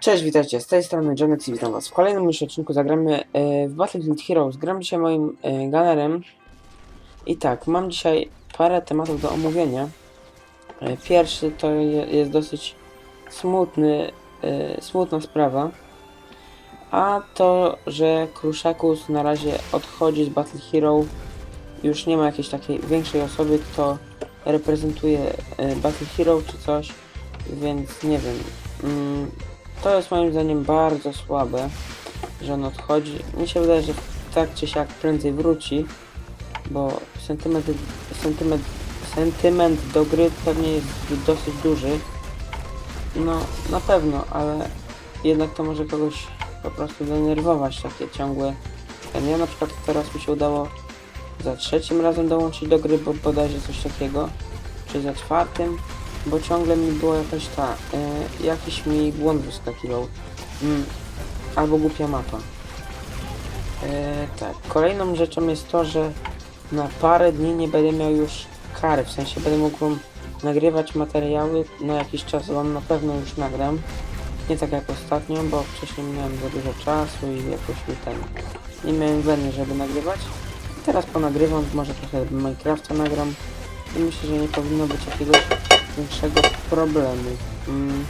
Cześć, witajcie, z tej strony Janet i witam was. W kolejnym już odcinku zagramy e, w Battlefield Heroes. Gram dzisiaj moim e, gunnerem. I tak, mam dzisiaj parę tematów do omówienia. E, pierwszy to je, jest dosyć smutny, e, smutna sprawa. A to, że Kruszakus na razie odchodzi z Battle Hero. Już nie ma jakiejś takiej większej osoby, kto reprezentuje e, Battle Hero czy coś. Więc nie wiem. Mm, to jest moim zdaniem bardzo słabe, że on odchodzi. Mi się wydaje, że tak czy siak prędzej wróci, bo sentyment, sentyment, sentyment do gry pewnie jest dosyć duży. No, na pewno, ale jednak to może kogoś po prostu denerwować, takie ciągłe... Ja na przykład teraz mi się udało za trzecim razem dołączyć do gry, bo bodajże coś takiego, czy za czwartym, bo ciągle mi była jakaś ta, e, jakiś mi błąd wyskakiwał. Mm, albo głupia mapa. E, tak, kolejną rzeczą jest to, że na parę dni nie będę miał już kary, w sensie będę mógł nagrywać materiały na jakiś czas, wam na pewno już nagram. Nie tak jak ostatnio, bo wcześniej miałem za dużo czasu i jakoś mi ten, nie miałem weny, żeby nagrywać. Teraz ponagrywam, może trochę Minecrafta nagram i myślę, że nie powinno być jakiegoś większego problemu. Mm,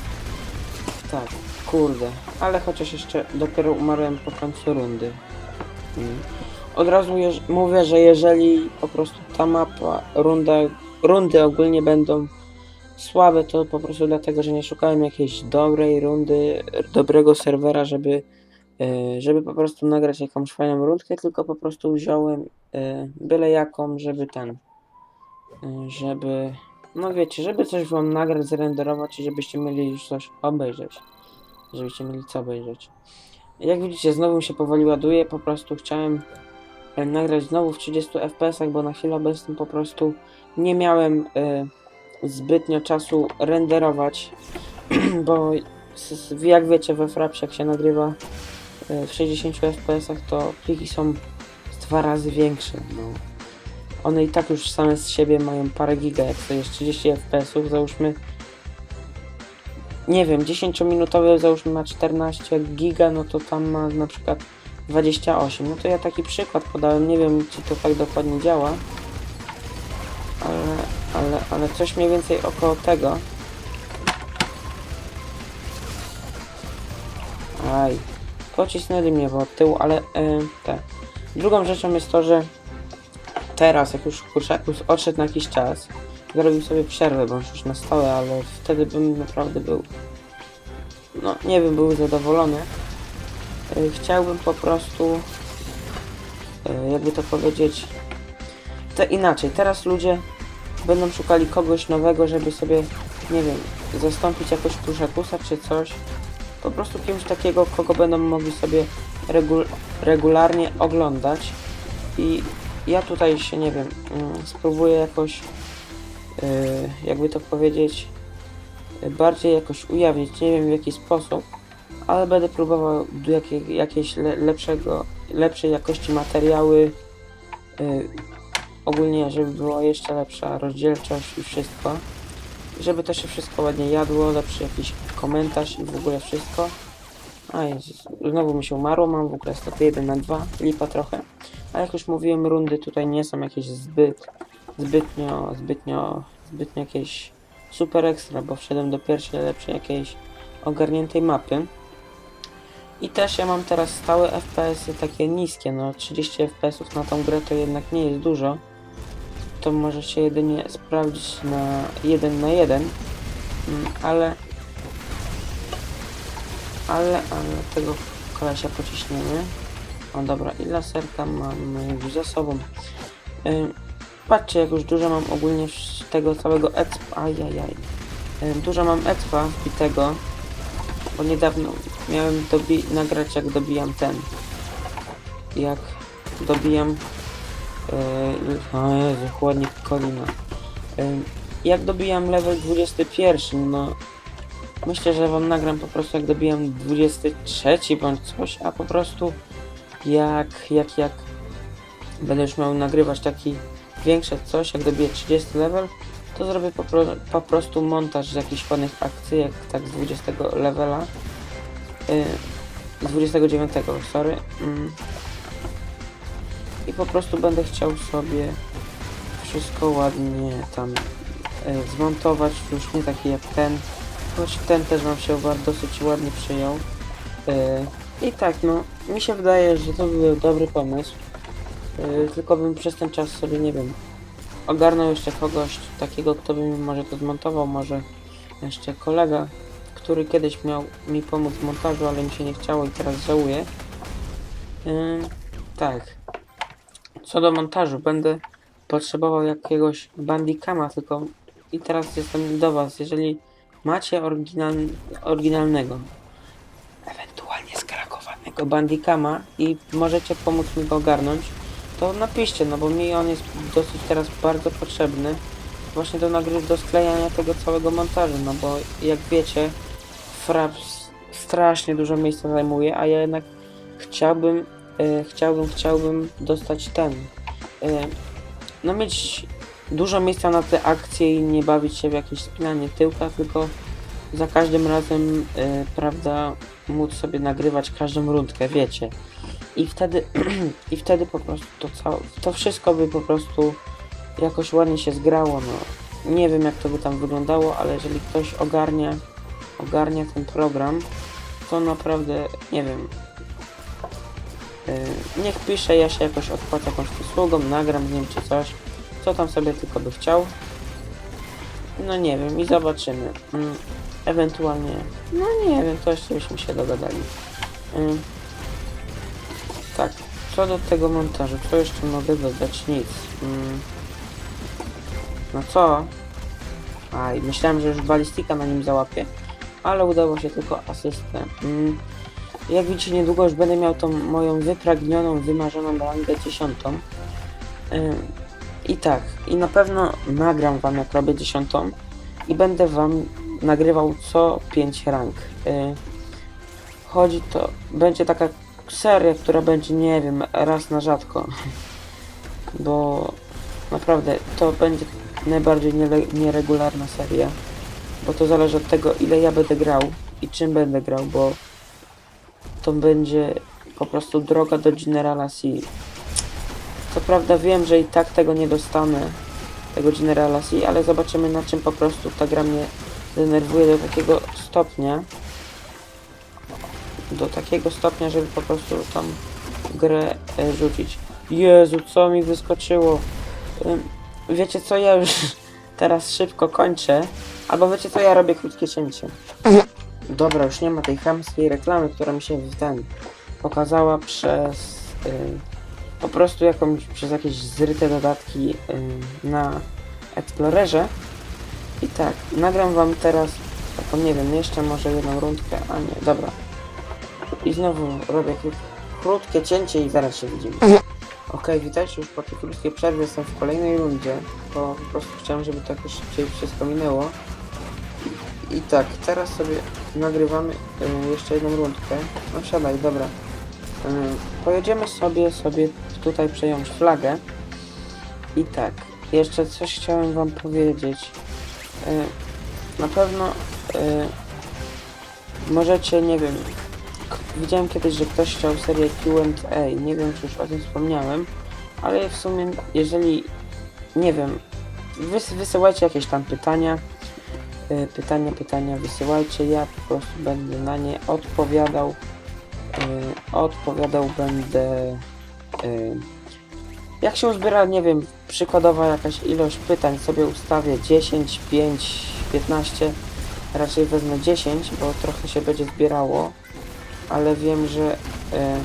tak, kurde, ale chociaż jeszcze dopiero umarłem po końcu rundy. Mm. Od razu mówię, że jeżeli po prostu ta mapa, runda, rundy ogólnie będą słabe, to po prostu dlatego, że nie szukałem jakiejś dobrej rundy, dobrego serwera, żeby, e, żeby po prostu nagrać jakąś fajną rundkę, tylko po prostu wziąłem e, byle jaką, żeby ten, e, żeby no wiecie, żeby coś wam nagrać, zrenderować i żebyście mieli już coś obejrzeć. Żebyście mieli co obejrzeć. Jak widzicie, znowu się powoli ładuje, po prostu chciałem e, nagrać znowu w 30 fps, bo na chwilę obecną po prostu nie miałem e, zbytnio czasu renderować, bo jak wiecie we Frapsie jak się nagrywa e, w 60 fps, to pliki są dwa razy większe. No. One i tak już same z siebie mają parę giga, jak to jest 30 fps, załóżmy nie wiem, 10-minutowy załóżmy ma 14 giga, no to tam ma na przykład 28. No to ja taki przykład podałem, nie wiem czy to tak dokładnie działa, ale, ale, ale coś mniej więcej około tego. Aj, pocisnęli mnie od tyłu, ale e, te. Drugą rzeczą jest to, że teraz, jak już odszedł na jakiś czas, zrobił sobie przerwę, bo już na stałe, ale wtedy bym naprawdę był, no nie wiem, był zadowolony. Y, Chciałbym po prostu, y, jakby to powiedzieć, to inaczej. Teraz ludzie będą szukali kogoś nowego, żeby sobie, nie wiem, zastąpić jakoś Kurczakusa czy coś. Po prostu kimś takiego, kogo będą mogli sobie regu regularnie oglądać. I ja tutaj się, nie wiem, mm, spróbuję jakoś, yy, jakby to powiedzieć, bardziej jakoś ujawnić, nie wiem w jaki sposób, ale będę próbował do jakiej, jakiejś le, lepszego, lepszej jakości materiały, yy, ogólnie, żeby była jeszcze lepsza rozdzielczość i wszystko, żeby to się wszystko ładnie jadło, lepszy jakiś komentarz i w ogóle wszystko. A Jezus, znowu mi się umarło, mam w ogóle stopy 1 na 2, lipa trochę. A jak już mówiłem, rundy tutaj nie są jakieś zbyt, zbytnio, zbytnio, zbytnio jakieś super ekstra, bo wszedłem do pierwszej lepszej jakiejś ogarniętej mapy. I też ja mam teraz stałe FPS-y takie niskie, no 30 FPS-ów na tą grę to jednak nie jest dużo. To może się jedynie sprawdzić na 1 na 1, mm, ale ale, ale tego kolesia pociśniemy. O dobra, i laserka mamy już za sobą. Ym, patrzcie, jak już dużo mam ogólnie tego całego expa. Ajajaj. Ym, dużo mam expa wbitego, bo niedawno miałem nagrać jak dobijam ten. Jak dobijam. Yy, o Jezu, chłodnik Kolina. Ym, jak dobijam level 21, no Myślę, że wam nagram po prostu jak dobijam 23 bądź coś, a po prostu jak, jak, jak będę już miał nagrywać taki większe coś, jak dobiję 30 level, to zrobię po, pro, po prostu montaż z jakichś ładnych akcji, jak tak z 20 levela y, 29, sorry. Mm. I po prostu będę chciał sobie wszystko ładnie tam y, zmontować, już nie taki jak ten. Choć ten też nam się dosyć ładnie przyjął. Y, I tak, no, mi się wydaje, że to był dobry pomysł. Y, tylko bym przez ten czas sobie, nie wiem, ogarnął jeszcze kogoś takiego, kto by mi może to zmontował, może jeszcze kolega, który kiedyś miał mi pomóc w montażu, ale mi się nie chciało i teraz żałuję. Ym, tak. Co do montażu, będę potrzebował jakiegoś bandicama, tylko i teraz jestem do was, jeżeli macie oryginal, oryginalnego, skrakowanego bandicama i możecie pomóc mi go ogarnąć, to napiszcie, no bo mi on jest dosyć teraz bardzo potrzebny właśnie do nagry do sklejania tego całego montażu, no bo jak wiecie, Fraps strasznie dużo miejsca zajmuje, a ja jednak chciałbym, e, chciałbym, chciałbym dostać ten, e, no mieć dużo miejsca na te akcje i nie bawić się w jakieś spinanie tyłka, tylko za każdym razem, e, prawda, móc sobie nagrywać każdą rundkę, wiecie. I wtedy, i wtedy po prostu to to wszystko by po prostu jakoś ładnie się zgrało, no. Nie wiem jak to by tam wyglądało, ale jeżeli ktoś ogarnia, ogarnia ten program, to naprawdę, nie wiem, yy, niech pisze, ja się jakoś odpłacę jakąś usługą, nagram z nim czy coś, co tam sobie tylko by chciał. No nie wiem i zobaczymy. Ewentualnie, no nie wiem, jeszcze byśmy się dogadali. Yy, tak, co do tego montażu, co jeszcze mogę dodać? Nic. Mm. No co? Aj, myślałem, że już balistika na nim załapie, ale udało się tylko asystę. Mm. Jak widzicie, niedługo już będę miał tą moją wypragnioną, wymarzoną rangę dziesiątą. Ym, I tak, i na pewno nagram wam jak robię dziesiątą i będę wam nagrywał co 5 rank. Y, chodzi to, będzie taka seria, która będzie, nie wiem, raz na rzadko. Bo naprawdę to będzie najbardziej nieregularna seria. Bo to zależy od tego, ile ja będę grał i czym będę grał, bo to będzie po prostu droga do Generala C. Co prawda wiem, że i tak tego nie dostanę, tego Generala C, ale zobaczymy na czym po prostu ta gra mnie denerwuje do takiego stopnia, do takiego stopnia, żeby po prostu tam grę e, rzucić. Jezu, co mi wyskoczyło. Wiecie co, ja już teraz szybko kończę. Albo wiecie co, ja robię krótkie cięcie. Dobra, już nie ma tej chamskiej reklamy, która mi się w ten pokazała przez po prostu jakąś, przez jakieś zryte dodatki na Explorerze. I tak, nagram wam teraz, taką nie wiem, jeszcze może jedną rundkę, a nie, dobra. I znowu robię kró- krótkie cięcie i zaraz się widzimy. Okej, witajcie już po tej krótkiej przerwie, jestem w kolejnej rundzie, bo po prostu chciałem, żeby to jakoś szybciej wszystko minęło. I, i tak, teraz sobie nagrywamy y, jeszcze jedną rundkę. No siadaj, dobra. Y, pojedziemy sobie, sobie tutaj przejąć flagę. I tak, jeszcze coś chciałem wam powiedzieć. Y, na pewno y, możecie, nie wiem, widziałem kiedyś, że ktoś chciał serię Q&A, nie wiem czy już o tym wspomniałem, ale w sumie jeżeli, nie wiem, wys wysyłajcie jakieś tam pytania, y, pytania, pytania wysyłajcie, ja po prostu będę na nie odpowiadał, odpowiadał będę, jak się uzbiera, nie wiem, przykładowa jakaś ilość pytań, sobie ustawię 10, 5, 15, raczej wezmę 10, bo trochę się będzie zbierało, ale wiem, że e,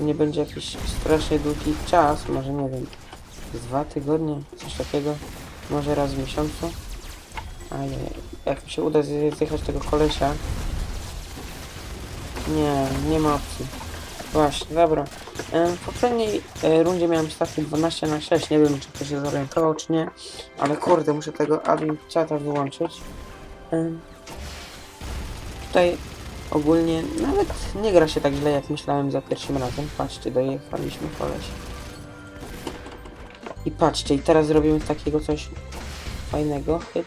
nie będzie jakiś strasznie długi czas, może nie wiem, dwa tygodnie, coś takiego, może raz w miesiącu. Ajaj, jak mi się uda zje- zjechać tego kolesia. Nie, nie ma opcji. Właśnie, dobra. E, W poprzedniej e, rundzie miałem stawkę 12 na 6, nie wiem czy ktoś się zorientował czy nie, ale kurde, muszę tego admin czata wyłączyć. E, Tutaj ogólnie nawet nie gra się tak źle jak myślałem za pierwszym razem. Patrzcie, dojechaliśmy koleś. I patrzcie, i teraz zrobimy takiego coś fajnego. Hyc.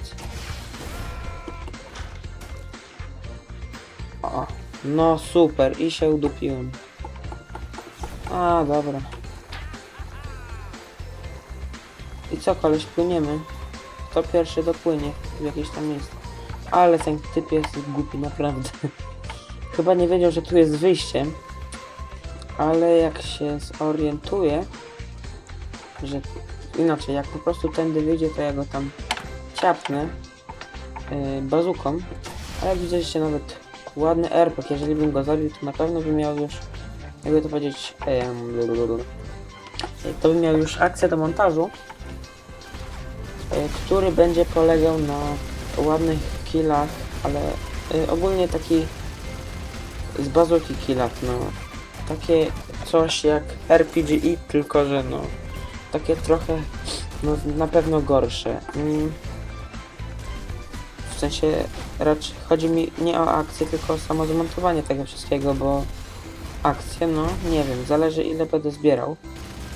O, No super, i się udupiłem. A, dobra. I co, koleś, płyniemy? Kto pierwszy dopłynie w jakieś tam miejsce? Ale ten typ jest głupi, naprawdę. Chyba nie wiedział, że tu jest wyjście. Ale jak się zorientuje, że inaczej, jak po prostu tędy wyjdzie, to ja go tam ciapnę yy, bazuką. Ale widzę, że się nawet ładny RPG, jeżeli bym go zabił, to na pewno bym miał już, jakby to powiedzieć, to bym miał już akcję do montażu, e, który będzie polegał na ładnych killach, ale e, ogólnie taki z bazuki killach, no. Takie coś jak RPG, tylko że no, takie trochę, no na pewno gorsze. Mm. W sensie raczej chodzi mi nie o akcję, tylko o samo zmontowanie tego wszystkiego, bo akcje, no nie wiem, zależy ile będę zbierał,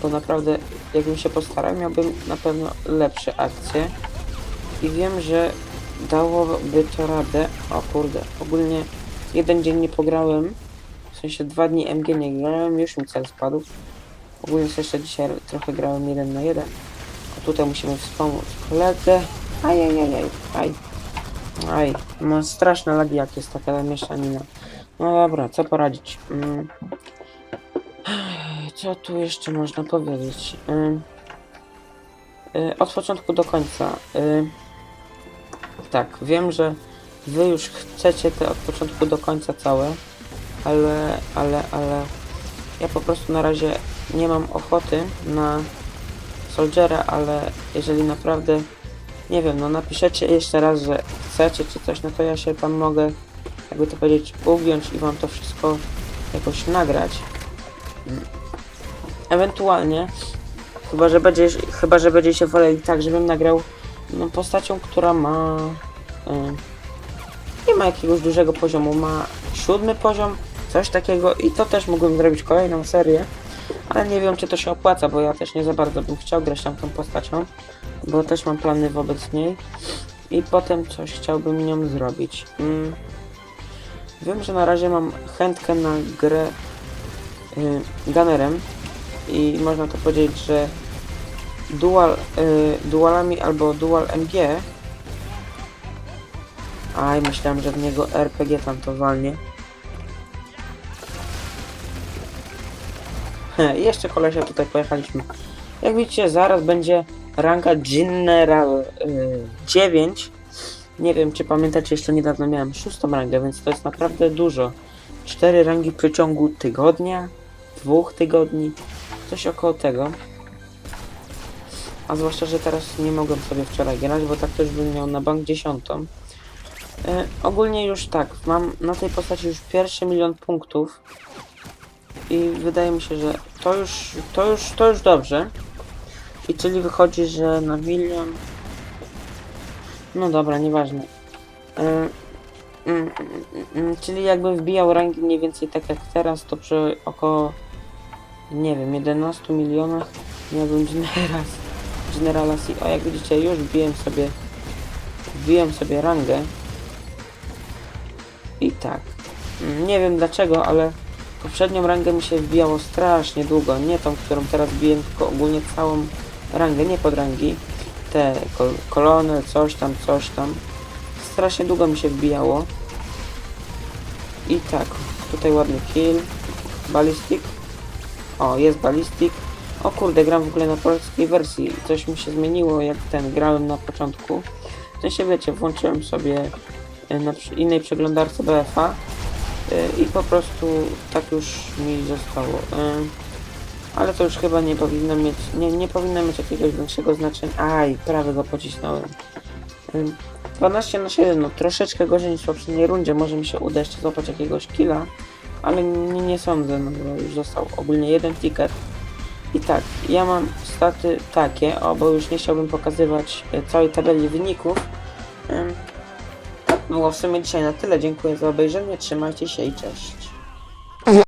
bo naprawdę jakbym się postarał, miałbym na pewno lepsze akcje. I wiem, że dałoby to radę, o kurde, ogólnie jeden dzień nie pograłem, w sensie dwa dni MG nie grałem, już mi cel spadł, ogólnie jeszcze dzisiaj trochę grałem jeden na jeden, a tutaj musimy wspomóc kolegę, ajajajaj, aj, aj, no straszne lagi jak jest taka mieszanina. No dobra, co poradzić? Mm. Co tu jeszcze można powiedzieć? Ym. Y, Od początku do końca. y, Tak, wiem, że wy już chcecie te od początku do końca całe, ale, ale, ale ja po prostu na razie nie mam ochoty na Soldiera, ale jeżeli naprawdę, nie wiem, no napiszecie jeszcze raz, że chcecie czy coś, no to ja się tam mogę jakby to powiedzieć, ugiąć i wam to wszystko jakoś nagrać. Mm. Ewentualnie, chyba że, będzie, chyba, że będziecie woleli tak, żebym nagrał no, postacią, która ma y, nie ma jakiegoś dużego poziomu, ma siódmy poziom, coś takiego i to też mógłbym zrobić kolejną serię, ale nie wiem czy to się opłaca, bo ja też nie za bardzo bym chciał grać tam tą postacią, bo też mam plany wobec niej i potem coś chciałbym nią zrobić. Mm. Wiem, że na razie mam chętkę na grę y, gunnerem i można to powiedzieć, że dual, y, dualami albo dual MG Aj, myślałem, że w niego RPG tam to walnie. He, i jeszcze kolesia tutaj pojechaliśmy. Jak widzicie, zaraz będzie ranga General y, 9. Nie wiem, czy pamiętacie, jeszcze niedawno miałem szóstą rangę, więc to jest naprawdę dużo. Cztery rangi w przeciągu tygodnia, dwóch tygodni, coś około tego. A zwłaszcza, że teraz nie mogłem sobie wczoraj grać, bo tak też bym miał na bank dziesiątą. E, ogólnie już tak, mam na tej postaci już pierwszy milion punktów i wydaje mi się, że to już, to już, to już dobrze. I czyli wychodzi, że na milion... No dobra, nieważne. E, mm, mm, mm, czyli jakbym wbijał rangi mniej więcej tak jak teraz, to przy około, nie wiem, 11 milionach miałbym Generas, Generala C. O, jak widzicie, już wbiłem sobie, wbiłem sobie rangę. I tak. Mm, Nie wiem dlaczego, ale poprzednią rangę mi się wbijało strasznie długo. Nie tą, którą teraz biję, tylko ogólnie całą rangę, nie podrangi. Te kol kolony, coś tam, coś tam. Strasznie długo mi się wbijało. I tak, tutaj ładny kill. Ballistic. O, jest ballistic. O kurde, gram w ogóle na polskiej wersji. Coś mi się zmieniło, jak ten grałem na początku. W sensie wiecie, włączyłem sobie e, na innej przeglądarce BFA e, i po prostu tak już mi zostało. Ale to już chyba nie powinno mieć, nie, nie powinno mieć jakiegoś większego znaczenia. Aj, prawie go pocisnąłem. E, 12 na 7, no troszeczkę gorzej niż w poprzedniej rundzie, może mi się uda jeszcze złapać jakiegoś killa, ale nie, nie sądzę, no bo już został ogólnie jeden ticket. I tak, ja mam staty takie, o, bo już nie chciałbym pokazywać e, całej tabeli wyników. Tak było w sumie dzisiaj na tyle, dziękuję za obejrzenie, trzymajcie się i cześć.